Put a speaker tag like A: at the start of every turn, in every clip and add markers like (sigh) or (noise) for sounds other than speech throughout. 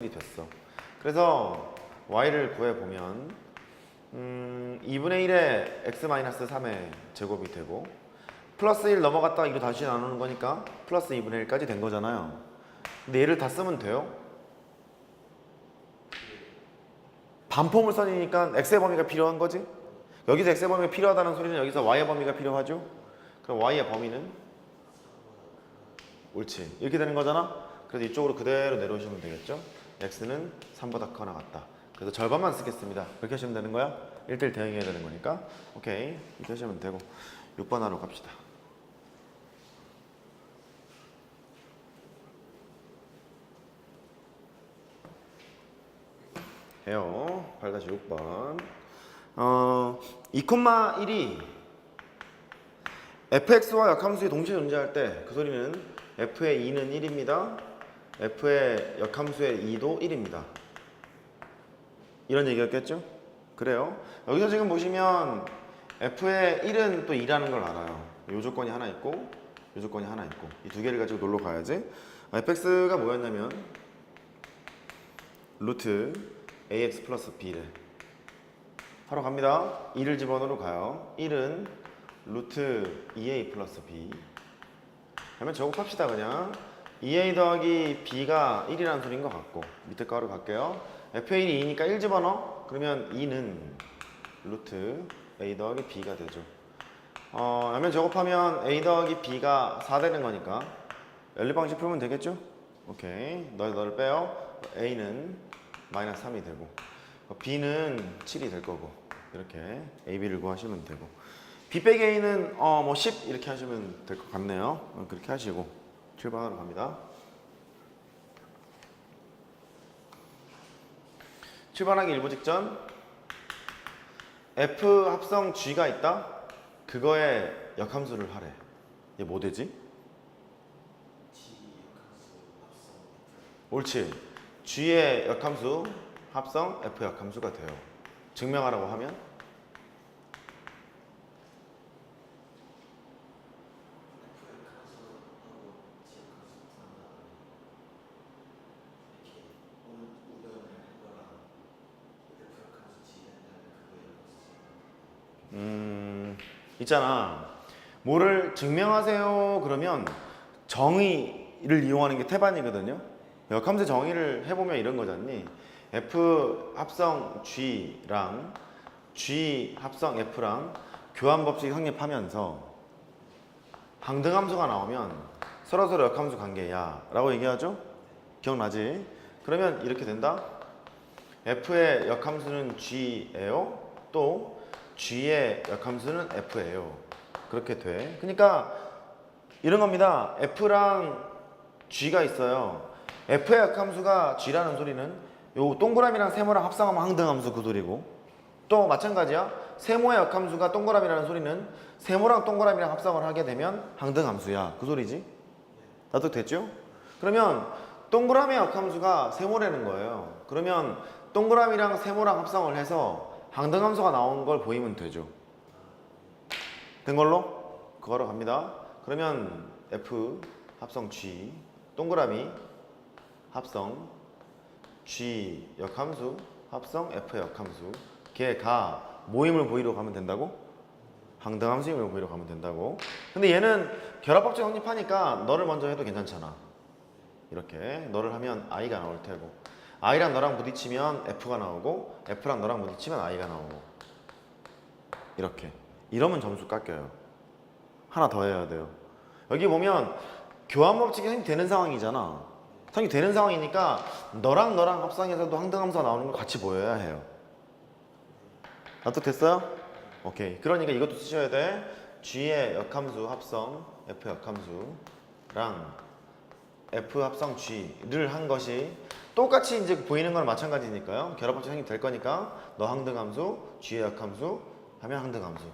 A: 이 됐어. 그래서 y를 구해보면 음, 2분의 1에 x-3의 제곱이 되고 플러스 1 넘어갔다가 이로 다시 나누는 거니까 플러스 2분의 1까지 된 거잖아요. 근데 얘를 다 쓰면 돼요? 반포물 선이니까 x의 범위가 필요한 거지? 여기서 x의 범위가 필요하다는 소리는 여기서 y의 범위가 필요하죠? 그럼 y의 범위는? 옳지. 이렇게 되는 거잖아? 그래서 이쪽으로 그대로 내려오시면 되겠죠? X는 3보다 크거나 같다. 그래서 절반만 쓰겠습니다. 그렇게 하시면 되는 거야? 1대1 대응해야 되는 거니까. 오케이. 이렇게 하시면 되고. 6번 하러 갑시다. 해요. 8-6번. 어, 2,1이 fx와 역함수의 동시에 존재할 때 그 소리는 f의 2는 1입니다. F의 역함수의 2도 1입니다. 이런 얘기였겠죠? 그래요. 여기서 지금 보시면 f의 1은 또 2라는 걸 알아요. 요 조건이 하나 있고 요 조건이 하나 있고 이 두 개를 가지고 놀러 가야지. fx가 뭐였냐면 루트 ax 플러스 b래. 바로 갑니다. 2를 집어넣으러 가요. 1은 루트 2a 플러스 b. 그러면 제곱합시다 그냥. 2a 더하기 b가 1이라는 소리인 것 같고 밑에 거로 갈게요. f1이 2니까 1 집어넣어. 그러면 2는 루트 a 더하기 b가 되죠. 어, 그러면 제곱하면 a 더하기 b가 4 되는 거니까 연립 방식 풀면 되겠죠? 오케이. 너희 너를 빼요. a는 마이너스 3이 되고 어, b는 7이 될 거고 이렇게 a, b를 구하시면 되고 b 빼기 a는 어, 뭐10 이렇게 하시면 될 것 같네요. 어, 그렇게 하시고 출발하러 갑니다. 출발하기 일부 직전 f 합성 g가 있다. 그거에 역함수를 하래. 얘 뭐 되지? 옳지. g의 역함수 합성 f 역함수가 돼요. 증명하라고 하면 음, 있잖아. 뭐를 증명하세요 그러면 정의를 이용하는 게 태반이거든요. 역함수 정의를 해보면 이런 거잖니. F 합성 G랑 G 합성 F랑 교환 법칙 성립하면서 항등함수가 나오면 서로서로 역함수 관계야 라고 얘기하죠? 기억나지? 그러면 이렇게 된다. F의 역함수는 G예요. 또 G의 역함수는 F예요. 그렇게 돼. 그러니까 이런 겁니다. F랑 G가 있어요. F의 역함수가 G라는 소리는 요 동그라미랑 세모랑 합성하면 항등함수 그 소리고 또 마찬가지야. 세모의 역함수가 동그라미라는 소리는 세모랑 동그라미랑 합성을 하게 되면 항등함수야. 그 소리지? 나도 됐죠? 그러면 동그라미 역함수가 세모라는 거예요. 그러면 동그라미랑 세모랑 합성을 해서 항등함수가 나온 걸 보이면 되죠. 된 걸로? 그거로 갑니다. 그러면 F 합성 G 동그라미 합성 G 역함수 합성 F 역함수 걔가 모임을 보이러 가면 된다고? 항등함수임을 보이러 가면 된다고. 근데 얘는 결합법칙 성립하니까 너를 먼저 해도 괜찮잖아. 이렇게 너를 하면 I가 나올 테고 I랑 너랑 부딪히면 F가 나오고 F랑 너랑 부딪히면 I가 나오고 이렇게 이러면 점수 깎여요. 하나 더 해야 돼요. 여기 보면 교환 법칙이 성립되는 상황이잖아. 성립되는 상황이니까 너랑 너랑 합성해서도 항등함수가 나오는 걸 같이 보여야 해요. 납득됐어요? 오케이. 그러니까 이것도 쓰셔야 돼. G의 역함수 합성 F 역함수랑 F 합성 G를 한 것이 똑같이 이제 보이는 건 마찬가지니까요. 결합법칙 성립 될 거니까 너 항등 함수, G의 역함수 하면 항등 함수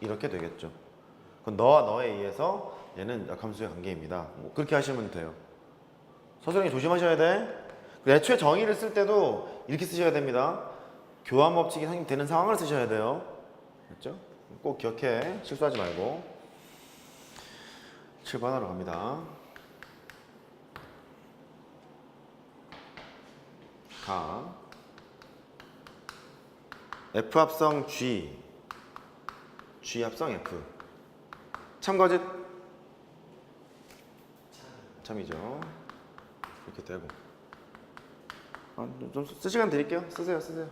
A: 이렇게 되겠죠. 그럼 너와 너에 의해서 얘는 역함수의 관계입니다. 뭐 그렇게 하시면 돼요. 서술형이 조심하셔야 돼. 그리고 애초에 정의를 쓸 때도 이렇게 쓰셔야 됩니다. 교환 법칙이 성립되는 상황을 쓰셔야 돼요. 됐죠? 꼭 기억해. 실수하지 말고. 7번으로 갑니다. 가 F 합성 G. G 합성 F. 참거짓. 참이죠. 이렇게 되고. 아, 좀- 좀쓸 시간 드릴게요. 쓰세요 쓰세요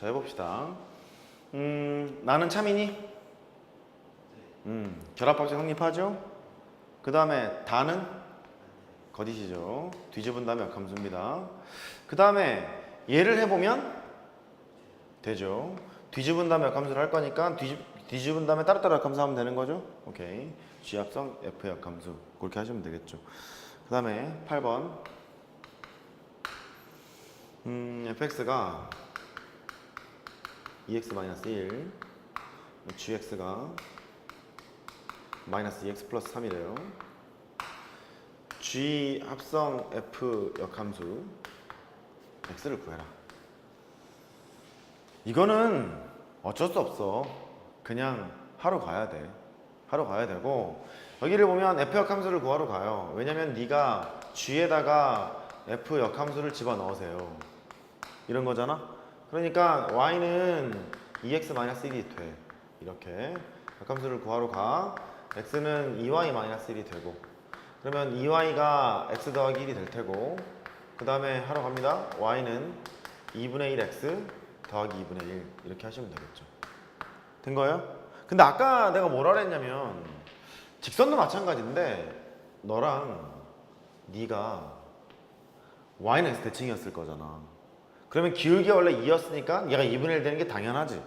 A: 자 해봅시다. 음 나는 참이니? 음 결합박자 성립하죠? 그 다음에 다는 거짓이죠. 뒤집은 다음에 역함수입니다. 그 다음에 얘를 해보면 되죠. 뒤집은 다음에 역함수를 할 거니까 뒤집, 뒤집은 다음에 따로따로 역함수 하면 되는 거죠. 오케이. G합성 F 역함수 그렇게 하시면 되겠죠. 그 다음에 8번 음, fx가 2x-1 gx가 마이너스 2x 플러스 3이래요. G 합성 f 역함수 x를 구해라. 이거는 어쩔 수 없어. 그냥 하러 가야 돼. 하러 가야 되고 여기를 보면 f 역함수를 구하러 가요. 왜냐면 네가 g에다가 f 역함수를 집어넣으세요. 이런 거잖아 그러니까 y는 2x-1이 돼. 이렇게 역함수를 구하러 가. x는 2y-1이 되고. 그러면 2y가 x 더하기 1이 될 테고 그 다음에 하러 갑니다. y는 2분의 1x 더하기 2분의 1 이렇게 하시면 되겠죠. 된 거예요? 근데 아까 내가 뭐라 그랬냐면 직선도 마찬가지인데 너랑 네가 y는 x 대칭이었을 거잖아 그러면 기울기가 원래 2였으니까 얘가 2분의 1 되는 게 당연하지.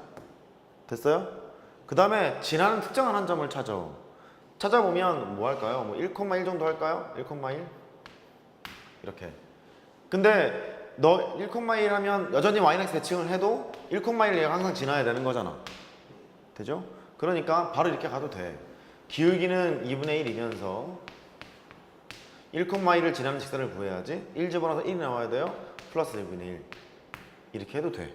A: 됐어요? 그 다음에 지나는 특정한 한 점을 찾아. 찾아보면 뭐 할까요? 뭐 1,1 정도 할까요? 1,1? 이렇게. 근데 너 1,1 하면 여전히 yx 대칭을 해도 1,1 얘가 항상 지나야 되는 거잖아. 되죠? 그러니까 바로 이렇게 가도 돼. 기울기는 2분의 1이면서 1,1을 지나는 직선을 구해야지. 1 집어넣어서 1이 나와야 돼요. 플러스 1분의 1. 이렇게 해도 돼.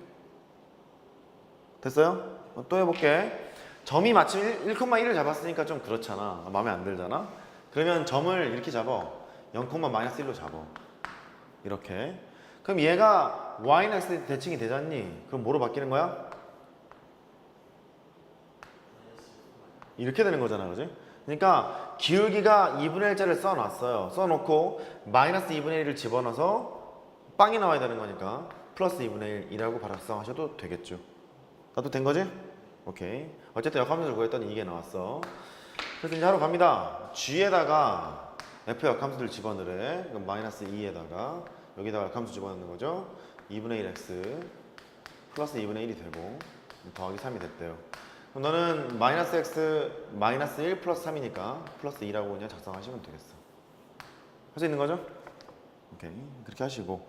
A: 됐어요? 어, 또 해볼게. 점이 마침 1,1을 잡았으니까 좀 그렇잖아. 마음에 안 들잖아? 그러면 점을 이렇게 잡아. 0,-1로 잡아. 이렇게. 그럼 얘가 y는 x 대칭이 되잖니? 그럼 뭐로 바뀌는 거야? 이렇게 되는 거잖아, 그지? 그러니까 기울기가 2분의 1자를 써놨어요. 써놓고 마이너스 2분의 1을 집어넣어서 빵이 나와야 되는 거니까 플러스 2분의 1이라고 발악성하셔도 되겠죠. 나도 된 거지? 오케이. 어쨌든 역함수를 구했더니 이게 나왔어. 그래서 이제 하러 갑니다. g에다가 f 역함수를 집어넣으래. 그럼 마이너스 2에다가 여기다가 역함수 집어넣는 거죠. 2분의 1x 플러스 2분의 1이 되고 더하기 3이 됐대요. 그럼 너는 마이너스 x 마이너스 1 플러스 3이니까 플러스 2라고 그냥 작성하시면 되겠어. 할 수 있는 거죠? 오케이. 그렇게 하시고.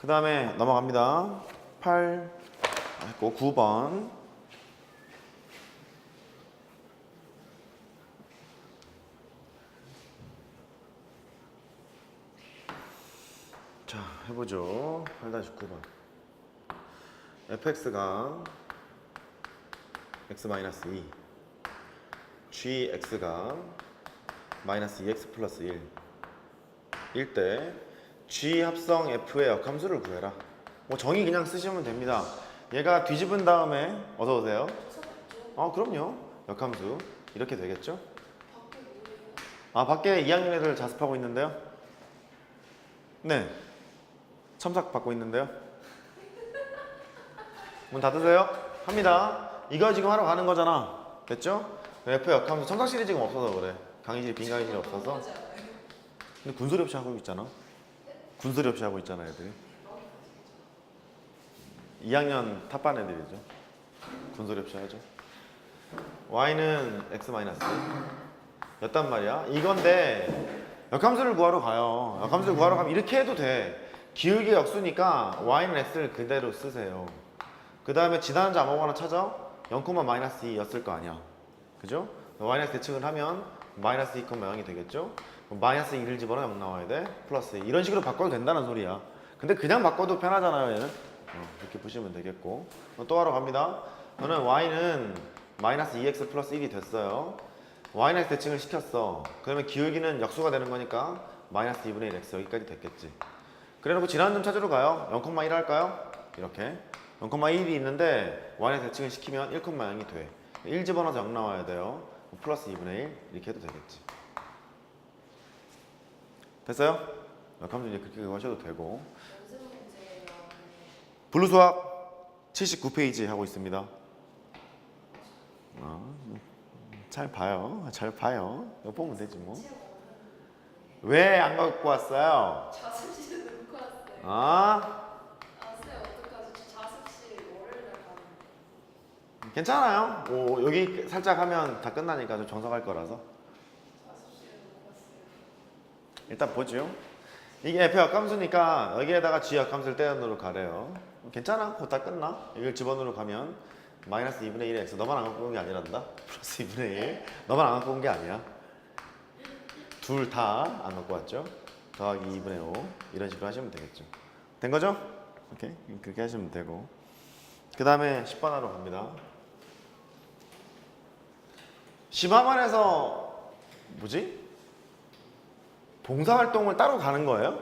A: 그 다음에 넘어갑니다. 8 했고 9번. 자, 해보죠. 8-9번. fx가 x-2 gx가 마이너스 2x 플러스 1일때 g 합성 f의 역함수를 구해라. 뭐 정의 그냥 쓰시면 됩니다. 얘가 뒤집은 다음에 어서 오세요. 어 그럼요. 역함수. 이렇게 되겠죠? 아 밖에 2학년 애들 자습하고 있는데요? 네. 첨삭 받고 있는데요? 문 닫으세요. 합니다. 이거 지금 하러 가는 거잖아. 됐죠? F 역함수. 첨삭실이 지금 없어서 그래. 강의실 빈 강의실이 없어서. 근데 군소리 없이 하고 있잖아 군소리 없이 하고 있잖아 애들이 2학년 탑반 애들이죠 군소리 없이 하죠 y는 x 였단 말이야 이건데 역함수를 구하러 가요. 역함수를 구하러 가면 이렇게 해도 돼. 기울기 역수니까 y는 x를 그대로 쓰세요. 그 다음에 지나는 점 아무거나 찾아 0, 마이너스 2였을 거 아니야. 그죠? 마이너스 대칭을 하면 마이너스 2, 0이 되겠죠? 마이너스 2를 집어넣어 0 나와야 돼. 플러스 2. 이런 식으로 바꿔도 된다는 소리야. 근데 그냥 바꿔도 편하잖아요, 얘는. 어, 이렇게 보시면 되겠고. 어, 또 하러 갑니다. 저는 y는 마이너스 2x 플러스 1이 됐어요. y는 대칭을 시켰어. 그러면 기울기는 역수가 되는 거니까 마이너스 2분의 1x 여기까지 됐겠지. 그래 놓고 지나는 점 찾으러 가요. 0,1 할까요? 이렇게. 0,1이 있는데 y는 대칭을 시키면 1,0이 돼. 1 집어넣어서 0 나와야 돼요. 플러스 2분의 1 이렇게 해도 되겠지. 됐어요? 역함수 이제 그렇게 하셔도 되고. 블루 수학 79페이지 하고 있습니다. 아, 잘 봐요. 잘 봐요. 이거 보면 되지 뭐. 왜 안 갖고 왔어요?
B: 자습실 놓고 왔어요.
A: 아,
B: 아, 쌤 어떡하지? 저 자습실 월요일 날 가는
A: 괜찮아요. 오, 여기 살짝 하면 다 끝나니까 좀 정석할 거라서. 일단 보죠. 이게 F 역함수니까 여기에다가 G 역함수를 떼어넣으러 가래요. 괜찮아. 곧 다 끝나. 이걸 집어넣으러 가면 마이너스 2분의 1의 x 너만 안 갖고 온 게 아니란다. (laughs) 플러스 2분의 1 너만 안 갖고 온 게 아니야. 둘 다 안 갖고 왔죠. 더하기 2분의 5 이런 식으로 하시면 되겠죠. 된 거죠? 오케이 그렇게 하시면 되고 그 다음에 10번 하러 갑니다. 10화만에서 뭐지? 봉사활동을 따로 가는 거예요?